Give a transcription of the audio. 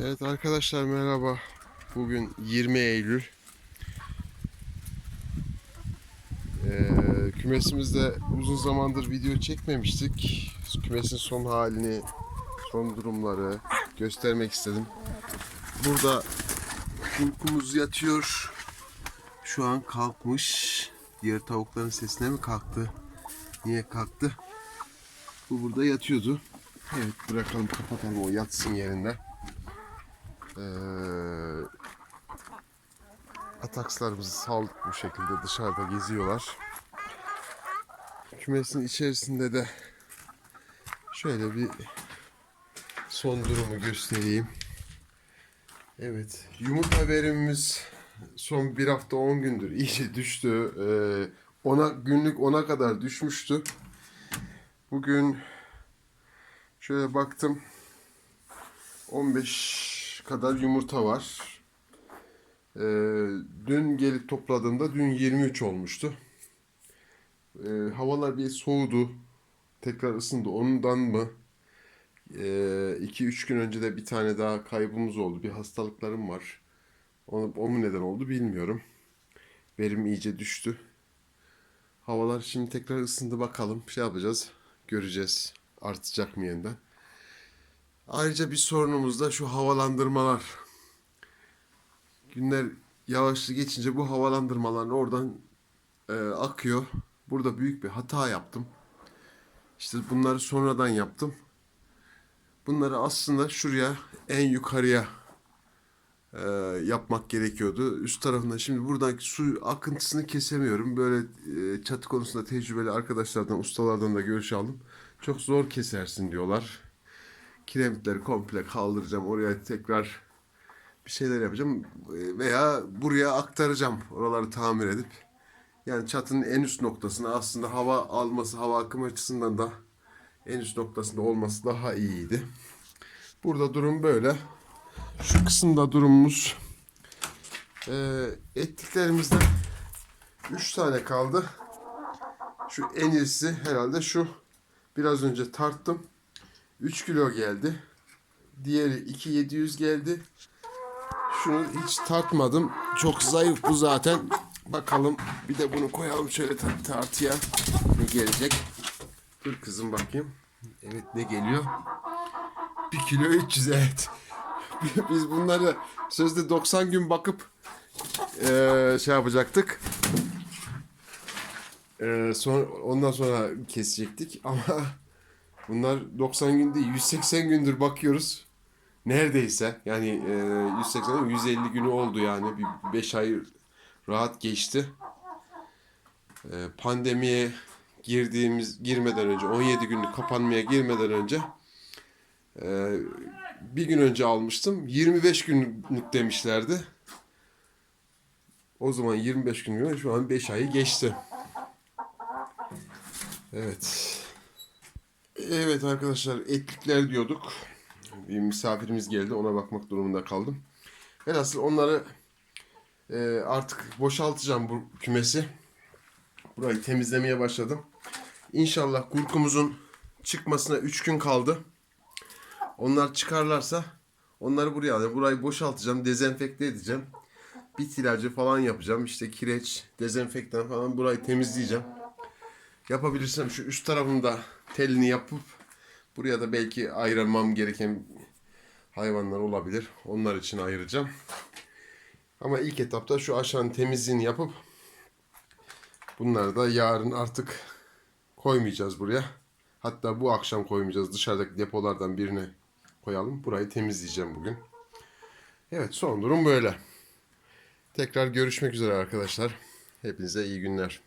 Evet arkadaşlar merhaba. Bugün 20 Eylül. Ee, kümesimizde uzun zamandır video çekmemiştik. Kümesin son halini, son durumları göstermek istedim. Burada kurkumuz yatıyor. Şu an kalkmış. Diğer tavukların sesine mi kalktı? Niye kalktı? Bu burada yatıyordu. Evet bırakalım kapatalım o yatsın yerinde. Ee, atakslarımızı saldık bu şekilde dışarıda geziyorlar. Kümesin içerisinde de şöyle bir son durumu göstereyim. Evet yumurta verimimiz son bir hafta 10 gündür iyice düştü. Ee, ona günlük 10'a kadar düşmüştü. Bugün şöyle baktım 15 kadar yumurta var. Ee, dün gelip topladığımda dün 23 olmuştu. Ee, havalar bir soğudu. Tekrar ısındı. Ondan mı? 2-3 gün önce de bir tane daha kaybımız oldu. Bir hastalıklarım var. O, o mu neden oldu bilmiyorum. Verim iyice düştü. Havalar şimdi tekrar ısındı bakalım. Şey yapacağız. Göreceğiz. Artacak mı yeniden. Ayrıca bir sorunumuz da şu havalandırmalar. Günler yağışlı geçince bu havalandırmalar oradan e, akıyor. Burada büyük bir hata yaptım. İşte bunları sonradan yaptım. Bunları aslında şuraya en yukarıya e, yapmak gerekiyordu. Üst tarafında şimdi buradaki su akıntısını kesemiyorum. Böyle e, çatı konusunda tecrübeli arkadaşlardan, ustalardan da görüş aldım. Çok zor kesersin diyorlar. Kiremitleri komple kaldıracağım. Oraya tekrar bir şeyler yapacağım. E, Veya buraya aktaracağım. Oraları tamir edip. Yani çatının en üst noktasına aslında hava alması, hava akımı açısından da en üst noktasında olması daha iyiydi. Burada durum böyle. Şu kısımda durumumuz e, ettiklerimizden 3 tane kaldı. Şu en iyisi herhalde şu. Biraz önce tarttım. 3 kilo geldi. Diğeri 2700 geldi. Şunu hiç tartmadım. Çok zayıf bu zaten. Bakalım bir de bunu koyalım şöyle tar- tartıya. Ne gelecek? Dur kızım bakayım. Evet ne geliyor? 1 kilo 300 evet. Biz bunları sözde 90 gün bakıp eee, şey yapacaktık. Eee, son, ondan sonra kesecektik ama bunlar 90 gün değil 180 gündür bakıyoruz. Neredeyse yani eee 180 150 günü oldu yani bir 5 ay rahat geçti. Eee, pandemiye girdiğimiz girmeden önce 17 günlük kapanmaya girmeden önce eee, bir gün önce almıştım. 25 günlük demişlerdi. O zaman 25 gün gün şu an 5 ayı geçti. Evet. Evet arkadaşlar etlikler diyorduk. Bir misafirimiz geldi ona bakmak durumunda kaldım. Velhasıl onları e, artık boşaltacağım bu kümesi. Burayı temizlemeye başladım. İnşallah kurkumuzun çıkmasına 3 gün kaldı. Onlar çıkarlarsa onları buraya alacağım. Burayı boşaltacağım, dezenfekte edeceğim. Bit ilacı falan yapacağım. İşte kireç, dezenfektan falan burayı temizleyeceğim. Yapabilirsem şu üst tarafında telini yapıp buraya da belki ayırmam gereken hayvanlar olabilir. Onlar için ayıracağım. Ama ilk etapta şu aşağının temizliğini yapıp bunları da yarın artık koymayacağız buraya. Hatta bu akşam koymayacağız. Dışarıdaki depolardan birine koyalım. Burayı temizleyeceğim bugün. Evet son durum böyle. Tekrar görüşmek üzere arkadaşlar. Hepinize iyi günler.